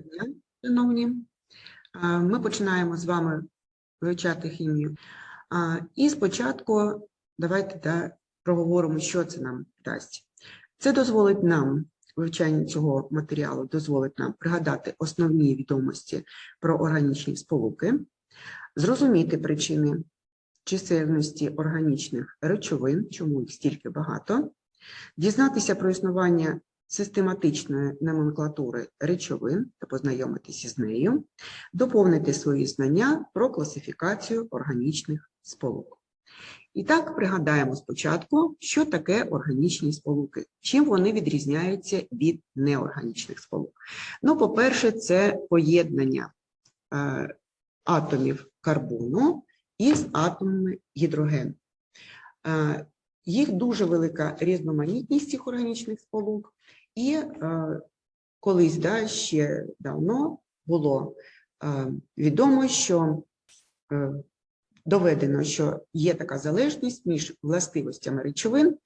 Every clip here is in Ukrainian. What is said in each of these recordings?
дня, шановні. Ми починаємо з вами вивчати хімію. І спочатку давайте да, проговоримо, що це нам дасть. Це дозволить нам, вивчання цього матеріалу, дозволить нам пригадати основні відомості про органічні сполуки, зрозуміти причини чисельності органічних речовин, чому їх стільки багато, дізнатися про існування систематичної номенклатури речовин та познайомитися з нею, доповнити свої знання про класифікацію органічних сполук. І так пригадаємо спочатку, що таке органічні сполуки, чим вони відрізняються від неорганічних сполук. Ну, по-перше, це поєднання е, атомів карбону із атомами гідрогену. Е, їх дуже велика різноманітність цих органічних сполук, і е, колись да, ще давно було е, відомо, що е, доведено, що є така залежність між властивостями речовин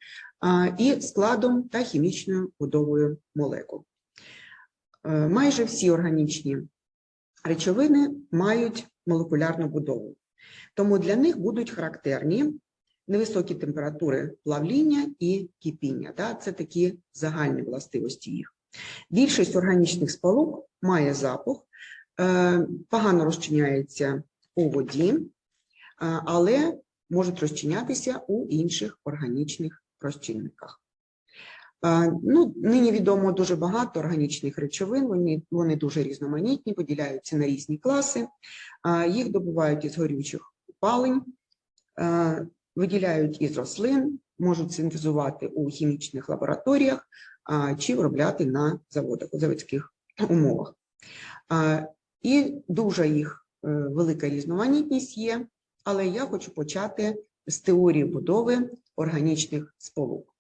е, і складом та хімічною будовою молекул. Е, майже всі органічні речовини мають молекулярну будову, тому для них будуть характерні невисокі температури плавління і кипіння. Да? Це такі загальні властивості їх. Більшість органічних сполук має запах, е, погано розчиняється у воді, е, але можуть розчинятися у інших органічних розчинниках. Е, Ну, нині відомо дуже багато органічних речовин, вони, вони дуже різноманітні, поділяються на різні класи, їх добувають із горючих опалень, виділяють із рослин, можуть синтезувати у хімічних лабораторіях чи виробляти на заводах у заводських умовах. І дуже їх е, велика різноманітність є, але я хочу почати з теорії будови органічних сполук.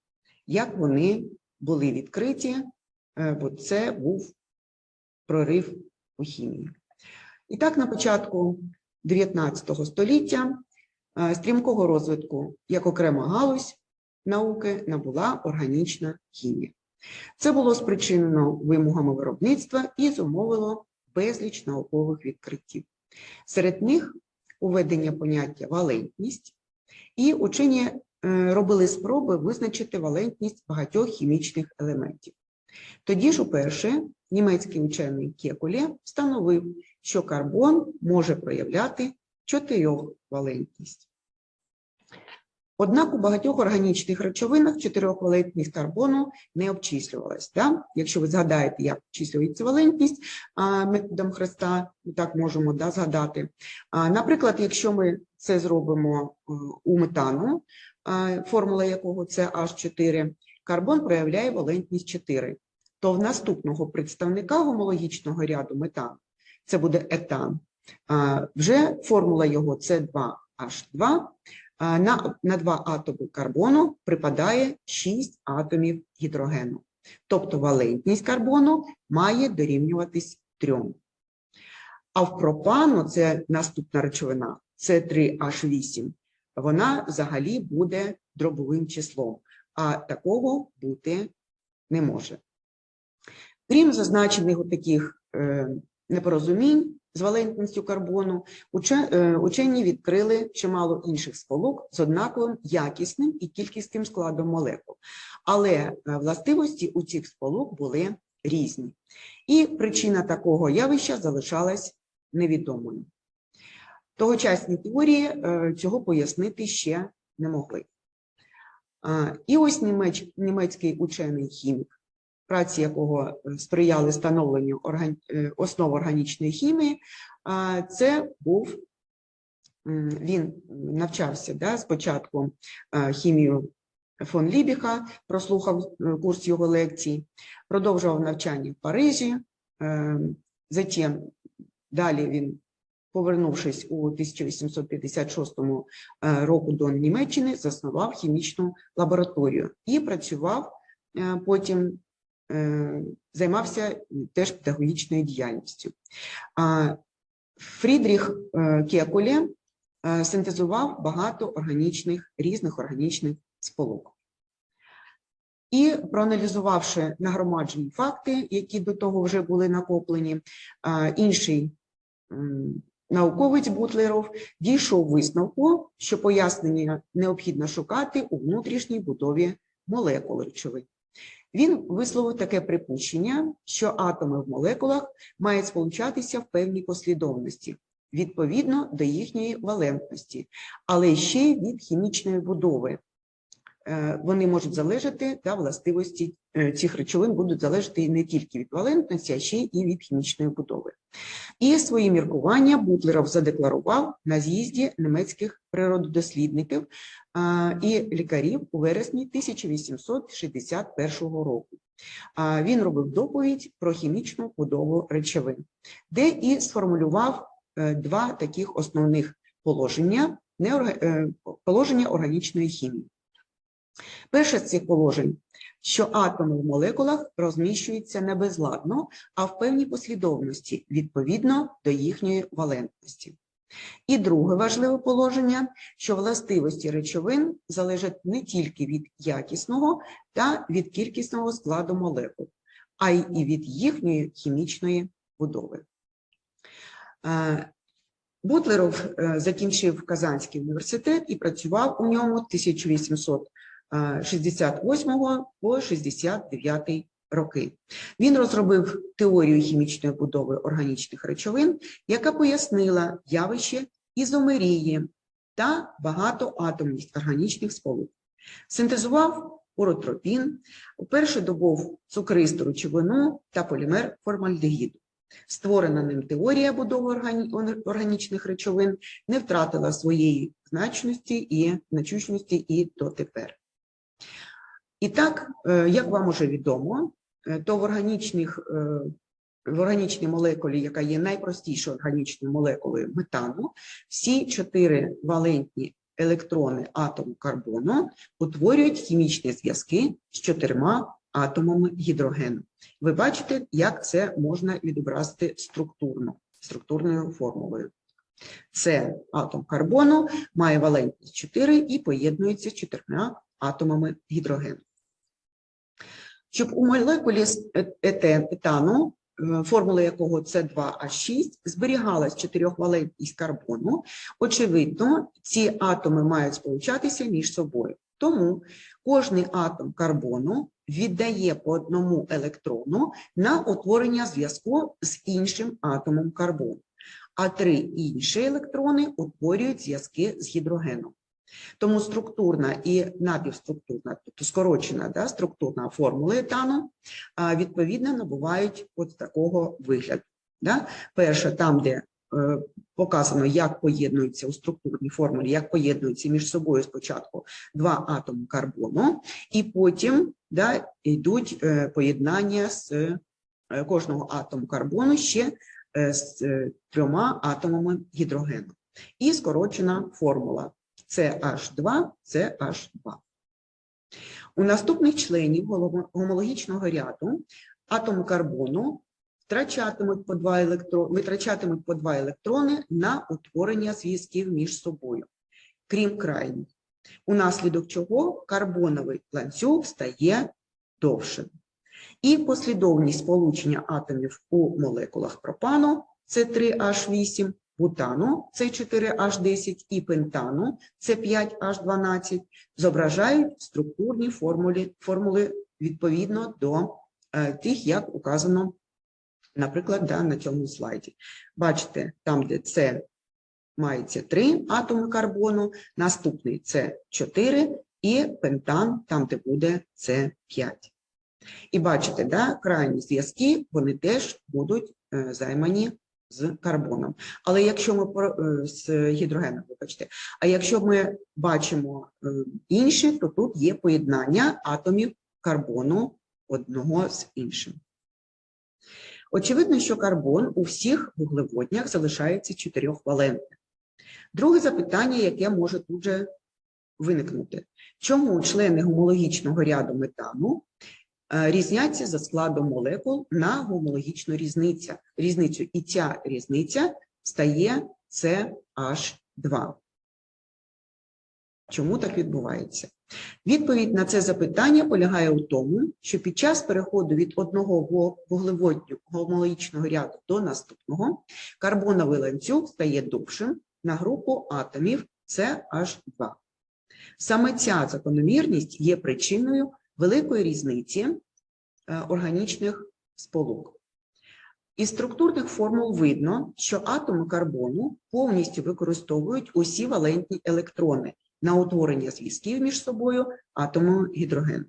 Як вони були відкриті, е, бо це був прорив у хімії. І так, на початку 19 століття стрімкого розвитку як окрема галузь науки набула органічна хімія. Це було спричинено вимогами виробництва і зумовило безліч наукових відкриттів. Серед них уведення поняття валентність, і учені е, робили спроби визначити валентність багатьох хімічних елементів. Тоді ж уперше німецький учений Кекуле встановив, що карбон може проявляти чотирьохвалентність. Однак у багатьох органічних речовинах чотирьохвалентність карбону не обчислювалась. Да? Якщо ви згадаєте, як обчислюється валентність методом хреста, так можемо да, згадати. Наприклад, якщо ми це зробимо е, у метану, формула якого це H4, карбон проявляє валентність 4, то в наступного представника гомологічного ряду метану, це буде етан, вже формула його це 2H2, а, на, на два атоми карбону припадає 6 атомів гідрогену. Тобто валентність карбону має дорівнюватись 3. А в пропану, це наступна речовина, це 3H8, вона взагалі буде дробовим числом, а такого бути не може. Крім зазначених таких е, непорозумінь з валентністю карбону, е, учені відкрили чимало інших сполук з однаковим якісним і кількісним складом молекул. Але е, властивості у цих сполук були різні. І причина такого явища залишалась невідомою. Тогочасні теорії е, цього пояснити ще не могли. І ось німецький учений хімік, праці якого е, сприяли становленню е, основ органічної хімії, це був, він навчався да, спочатку е, хімію фон Лібіха, прослухав курс його лекцій, продовжував навчання в Парижі, затім далі він повернувшись у 1856 е, року до Німеччини, заснував хімічну лабораторію і працював потім, займався теж педагогічною діяльністю. Фрідріх е, Кекуле е, синтезував багато органічних, різних органічних сполук. І проаналізувавши нагромаджені факти, які до того вже були накоплені, інший науковець Бутлеров дійшов висновку, що пояснення необхідно шукати у внутрішній будові молекул речовин. Він висловив таке припущення, що атоми в молекулах мають сполучатися в певній послідовності відповідно до їхньої валентності, але ще й від хімічної будови. Е, Вони можуть залежати та властивості е, цих речовин будуть залежати не тільки від валентності, а ще й від хімічної будови. І свої міркування Бутлеров задекларував на з'їзді німецьких природодослідників а, і лікарів у вересні 1861 року. А, Він робив доповідь про хімічну будову речовин, де і сформулював е, два таких основних положення, е, положення органічної хімії. Перше з цих положень, що атоми в молекулах розміщуються не безладно, а в певній послідовності відповідно до їхньої валентності. І друге важливе положення, що властивості речовин залежать не тільки від якісного та від кількісного складу молекул, а й від їхньої хімічної будови. Е, Бутлеров е, закінчив Казанський університет і працював у ньому 1868 по 69 роки. Він розробив теорію хімічної будови органічних речовин, яка пояснила явище ізомерії та багатоатомність органічних сполук. Синтезував уротропін, вперше добув цукристу речовину та полімер формальдегіду. Створена ним теорія будови органі- органічних речовин не втратила своєї значності і значущності і дотепер. І так, е, як вам уже відомо, е, то в органічних е, в органічній молекулі, яка є найпростішою органічною молекулою метану, всі чотири валентні електрони атому карбону утворюють хімічні зв'язки з чотирма атомами гідрогену. Ви бачите, як це можна відобразити структурно, структурною формулою. Це атом карбону має валентність 4 і поєднується з чотирма атомами гідрогену. Щоб у молекулі з е- етану, е, формула якого С2H6, зберігалась чотирьохвалентність карбону, очевидно, ці атоми мають сполучатися між собою. Тому кожний атом карбону віддає по одному електрону на утворення зв'язку з іншим атомом карбону, а три інші електрони утворюють зв'язки з гідрогеном. Тому структурна і напівструктурна, тобто скорочена да, структурна формула етану, відповідно набувають от такого вигляду. Да? Перша, там, де е, показано, як поєднуються у структурній формулі, як поєднуються між собою спочатку два атоми карбону, і потім да, йдуть е, поєднання з е, кожного атому карбону ще е, з е, трьома атомами гідрогену. І скорочена формула CH2, CH2. У наступних членів гомологічного ряду атоми карбону втрачатимуть по два електро... витрачатимуть по два електрони на утворення зв'язків між собою, крім крайніх, унаслідок чого карбоновий ланцюг стає довшим. І послідовність сполучення атомів у молекулах пропану С3H8, бутану С4H10 і пентану С5H12 зображають структурні формули, формули відповідно до е, тих, як указано, наприклад, да, на цьому слайді. Бачите, там, де це мається три атоми карбону, наступний це 4 і пентан, там, де буде це 5. І бачите, да, крайні зв'язки, вони теж будуть е, займані з карбоном. Але якщо ми е, з гідрогеном, вибачте, а якщо ми бачимо е, інші, то тут є поєднання атомів карбону одного з іншим. Очевидно, що карбон у всіх вуглеводнях залишається чотирьохвалентним. Друге запитання, яке може тут же виникнути. Чому члени гомологічного ряду метану різняться за складом молекул на гомологічну різницю, різницю, і ця різниця стає CH2. Чому так відбувається? Відповідь на це запитання полягає у тому, що під час переходу від одного вуглеводню гомологічного ряду до наступного карбоновий ланцюг стає довшим на групу атомів CH2. Саме ця закономірність є причиною великої різниці е, органічних сполук. Із структурних формул видно, що атоми карбону повністю використовують усі валентні електрони на утворення зв'язків між собою атомами гідрогену.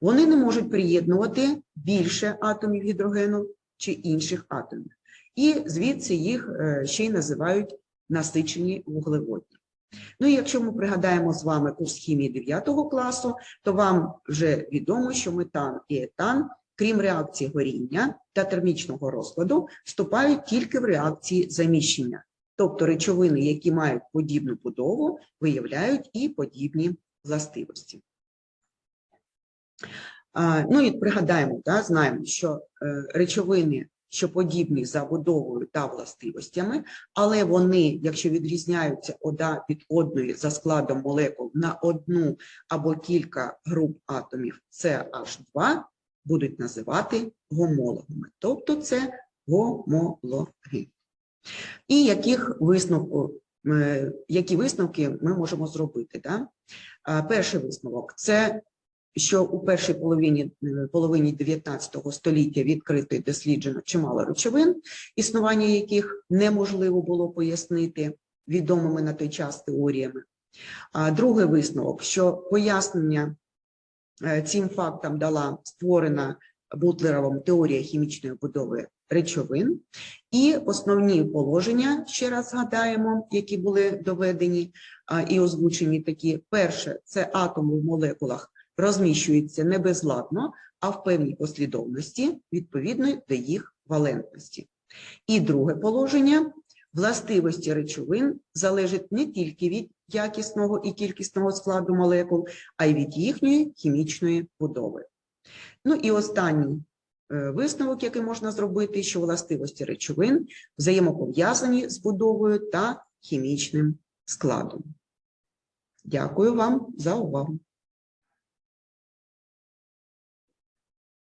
Вони не можуть приєднувати більше атомів гідрогену чи інших атомів. І звідси їх е, ще й називають насичені вуглеводні. Ну і якщо ми пригадаємо з вами курс хімії 9 класу, то вам вже відомо, що метан і етан, крім реакції горіння та термічного розкладу, вступають тільки в реакції заміщення. Тобто речовини, які мають подібну будову, виявляють і подібні властивості. Ну і пригадаємо, да, знаємо, що е, речовини, що подібні за будовою та властивостями, але вони, якщо відрізняються одна від одної за складом молекул на одну або кілька груп атомів CH2, будуть називати гомологами. Тобто це гомологи. І яких висновку, е, які висновки ми можемо зробити? Да? Перший висновок це що у першій половині, е, половині 19 століття відкрито і досліджено чимало речовин, існування яких неможливо було пояснити відомими на той час теоріями. А другий висновок, що пояснення е, цим фактам дала створена Бутлеровим теорія хімічної будови речовин, і основні положення, ще раз згадаємо, які були доведені і озвучені такі. Перше, це атоми в молекулах розміщуються не безладно, а в певній послідовності відповідно до їх валентності. І друге положення властивості речовин залежать не тільки від якісного і кількісного складу молекул, а й від їхньої хімічної будови. Ну і останній е, висновок, який можна зробити, що властивості речовин взаємопов'язані з будовою та хімічним складом. Дякую вам за увагу.